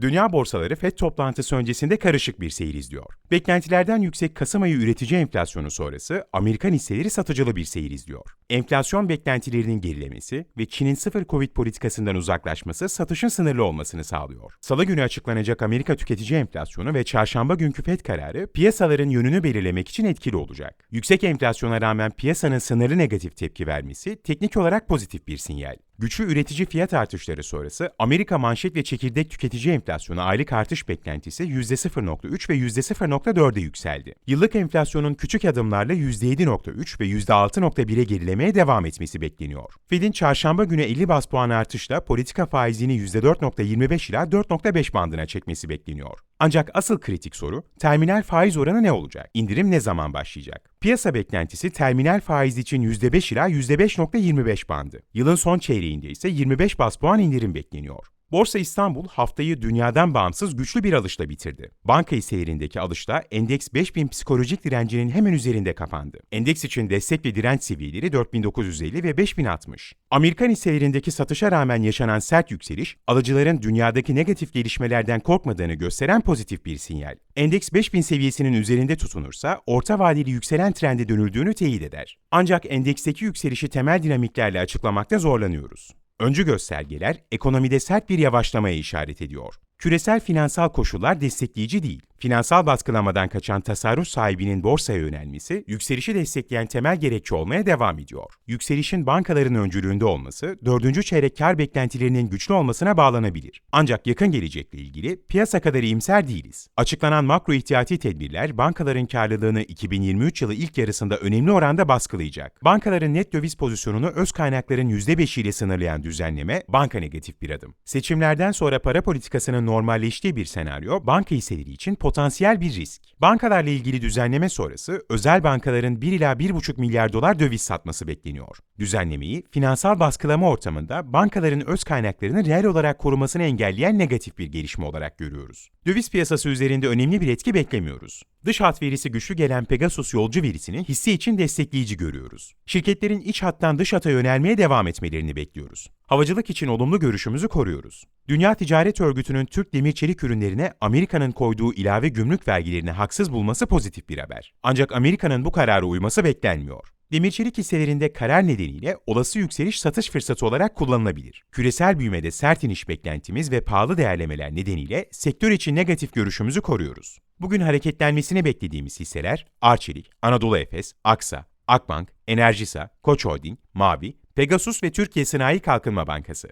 Dünya borsaları FED toplantısı öncesinde karışık bir seyir izliyor. Beklentilerden yüksek Kasım ayı üretici enflasyonu sonrası Amerikan hisseleri satıcılı bir seyir izliyor. Enflasyon beklentilerinin gerilemesi ve Çin'in sıfır Covid politikasından uzaklaşması satışın sınırlı olmasını sağlıyor. Salı günü açıklanacak Amerika tüketici enflasyonu ve çarşamba günkü FED kararı piyasaların yönünü belirlemek için etkili olacak. Yüksek enflasyona rağmen piyasanın sınırlı negatif tepki vermesi teknik olarak pozitif bir sinyal. Güçlü üretici fiyat artışları sonrası Amerika manşet ve çekirdek tüketici enflasyonu aylık artış beklentisi %0.3 ve %0.4'e yükseldi. Yıllık enflasyonun küçük adımlarla %7.3 ve %6.1'e gerilemeye devam etmesi bekleniyor. Fed'in çarşamba günü 50 bas puan artışla politika faizini %4.25 ila 4.5 bandına çekmesi bekleniyor. Ancak asıl kritik soru, terminal faiz oranı ne olacak? İndirim ne zaman başlayacak? Piyasa beklentisi terminal faiz için %5 ila %5.25 bandı. Yılın son çeyreğinde ise 25 bas puan indirim bekleniyor. Borsa İstanbul haftayı dünyadan bağımsız güçlü bir alışla bitirdi. Banka hisselerindeki alışta endeks 5000 psikolojik direncinin hemen üzerinde kapandı. Endeks için destek ve direnç seviyeleri 4950 ve 5060. Amerikan hisselerindeki satışa rağmen yaşanan sert yükseliş, alıcıların dünyadaki negatif gelişmelerden korkmadığını gösteren pozitif bir sinyal. Endeks 5000 seviyesinin üzerinde tutunursa orta vadeli yükselen trende dönüldüğünü teyit eder. Ancak endeksteki yükselişi temel dinamiklerle açıklamakta zorlanıyoruz. Öncü göstergeler ekonomide sert bir yavaşlamaya işaret ediyor. Küresel finansal koşullar destekleyici değil. Finansal baskılamadan kaçan tasarruf sahibinin borsaya yönelmesi, yükselişi destekleyen temel gerekçe olmaya devam ediyor. Yükselişin bankaların öncülüğünde olması, dördüncü çeyrek kar beklentilerinin güçlü olmasına bağlanabilir. Ancak yakın gelecekle ilgili piyasa kadar iyimser değiliz. Açıklanan makro ihtiyati tedbirler bankaların karlılığını 2023 yılı ilk yarısında önemli oranda baskılayacak. Bankaların net döviz pozisyonunu öz kaynakların %5 ile sınırlayan düzenleme banka negatif bir adım. Seçimlerden sonra para politikasının normalleştiği bir senaryo banka hisseleri için potansiyel bir risk. Bankalarla ilgili düzenleme sonrası özel bankaların 1 ila 1,5 milyar dolar döviz satması bekleniyor. Düzenlemeyi finansal baskılama ortamında bankaların öz kaynaklarını reel olarak korumasını engelleyen negatif bir gelişme olarak görüyoruz. Döviz piyasası üzerinde önemli bir etki beklemiyoruz. Dış hat verisi güçlü gelen Pegasus yolcu verisini hisse için destekleyici görüyoruz. Şirketlerin iç hattan dış hata yönelmeye devam etmelerini bekliyoruz. Havacılık için olumlu görüşümüzü koruyoruz. Dünya Ticaret Örgütü'nün Türk demir çelik ürünlerine Amerika'nın koyduğu ilave gümrük vergilerini haksız bulması pozitif bir haber. Ancak Amerika'nın bu karara uyması beklenmiyor. Demir çelik hisselerinde karar nedeniyle olası yükseliş satış fırsatı olarak kullanılabilir. Küresel büyümede sert iniş beklentimiz ve pahalı değerlemeler nedeniyle sektör için negatif görüşümüzü koruyoruz. Bugün hareketlenmesini beklediğimiz hisseler Arçelik, Anadolu Efes, Aksa, Akbank, Enerjisa, Koç Holding, Mavi, Pegasus ve Türkiye Sanayi Kalkınma Bankası.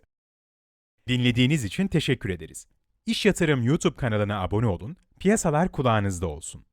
Dinlediğiniz için teşekkür ederiz. İş Yatırım YouTube kanalına abone olun, piyasalar kulağınızda olsun.